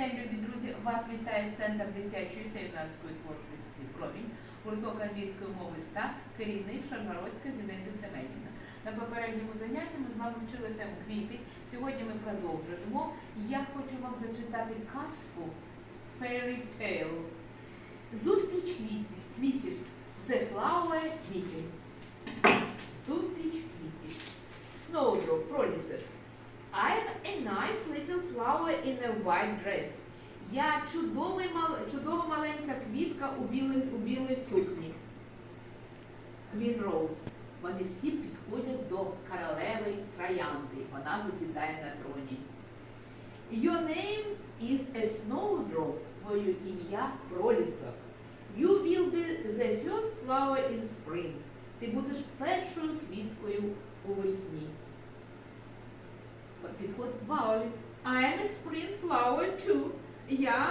день, любі друзі! Вас вітає Центр дитячої та юнацької творчості Промінь, гурток англійської мови ста, керівник Шаргородська Зіненка Семенівна. На попередньому занятті ми з вами вчили тему квіти. Сьогодні ми продовжуємо. Я хочу вам зачитати казку Fairy Tale. Зустріч квітів. квітів. The Flower Meeting. Зустріч квітів. Snowdrop, пролісок. I'm a nice flower in a white dress. Я чудовий, чудова маленька квітка у, білій, сукні. Queen Rose. Вони всі підходять до королеви Троянди. Вона засідає на троні. Your name is a snowdrop. Твоє ім'я пролісок. You will be the first flower in spring. Ти будеш першою квіткою у весні. Підход Ваолі. I am a spring flower too. Я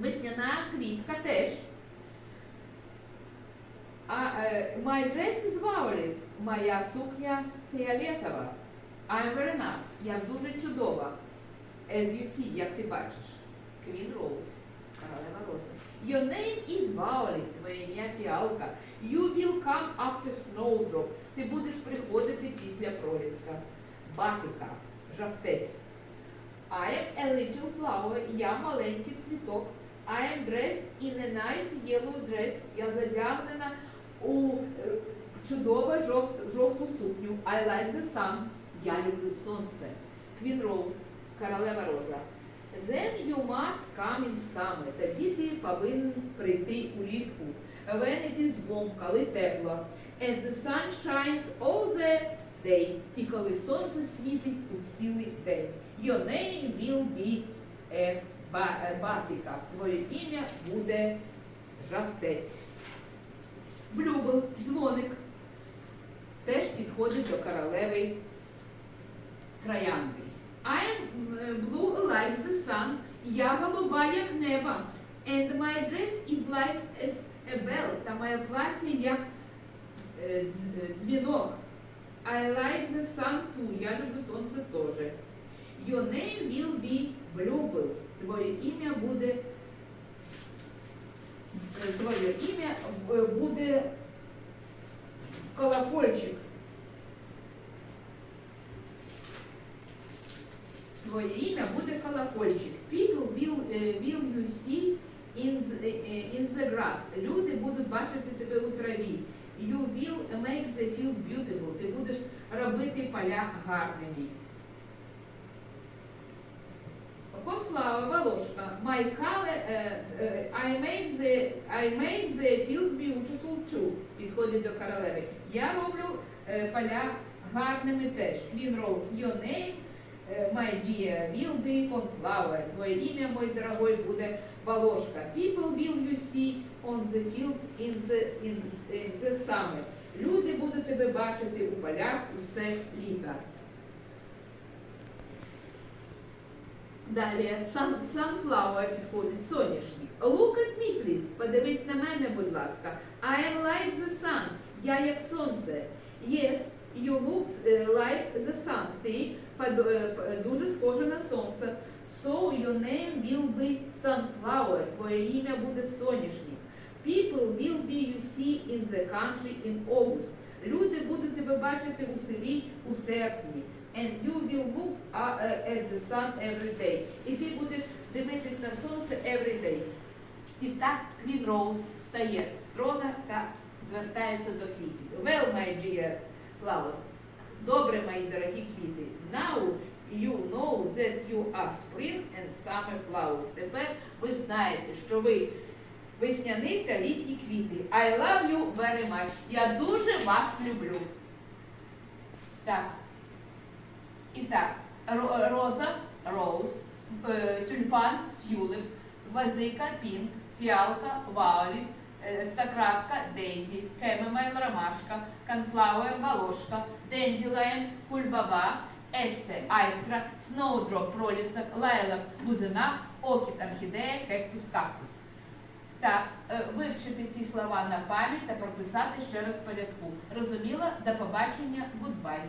весняна квітка теж. Е, my dress is violet. Моя сукня фіолетова. I'm very nice. Я дуже чудова. As you see, як ти бачиш. Queen Rose. Королева Роза. Your name is Violet. Твоє ім'я фіалка. You will come after snowdrop. Ти будеш приходити після проліска. Батіка. Жовтець. I am a little flower. Я маленький цвіток. I am dressed in a nice yellow dress. Я задягнена у е, чудову жовт, жовту сукню. I like the sun. Я люблю сонце. Queen Rose. Королева Роза. Then you must come in summer. Тоді ти повинен прийти улітку. When it is warm, коли тепло. And the sun shines all the day. І коли сонце світить у цілий день. Your name will be Батика. Твоє ім'я буде жовтець. Блюбел, дзвоник. Теж підходить до королеви Троянди. I'm е, blue like the sun. Я голуба, як небо. And my dress is like a bell. Та моє плаття як е, е, дзвінок. I like the sun too. Я люблю сонце теж. Your name will be Bluebell. Твоє ім'я буде е, твоє ім'я е, буде колокольчик. Твоє ім'я буде колокольчик. People will, е, will you see in the, in the grass. Люди будуть бачити тебе у траві. You will make the fields beautiful. Ти будеш робити поля гарними. Conflower, волошка. My color, е, е, I make the, I make the fields beautiful too. Підходить до королеви. Я роблю е, поля гарними теж. Queen Rose, your name, е, my dear, will be Conflower. Твоє ім'я, мой дорогой, буде волошка. People will you see on the fields in the, in, in the summer. Люди будуть тебе бачити у полях усе літо. Далі sun, sunflower підходить соняшник. Look at me, please. Подивись на мене, будь ласка. I am like the sun. Я як сонце. Yes, you look е, like the sun. Ти е, дуже схожа на сонце. So your name will be sunflower. Твоє ім'я буде соняшник. People will be you see in the country in August. Люди будуть тебе бачити у селі у серпні. And you will look uh, uh, at the sun every day. І ти будеш дивитись на сонце every day. І так Queen Rose стає з трона та звертається до квітів. Well, my dear flowers. Добре, мої дорогі квіти. Now you know that you are spring and summer flowers. Тепер ви знаєте, що ви весняні та літні квіти. I love you very much. Я дуже вас люблю. Так. І так, роза, роуз, е, тюльпан, тюлип, гвоздика, пінк, фіалка, ваолі, е, стакратка, дейзі, кемемайл, ромашка, конфлауер, волошка, денділайн, кульбаба, есте, айстра, сноудроп, пролісок, лайлак, бузина, окіт, орхідея, кектус, кактус. Так, е, вивчити ці слова на пам'ять та прописати ще раз порядку. Розуміла? До побачення, гудбай.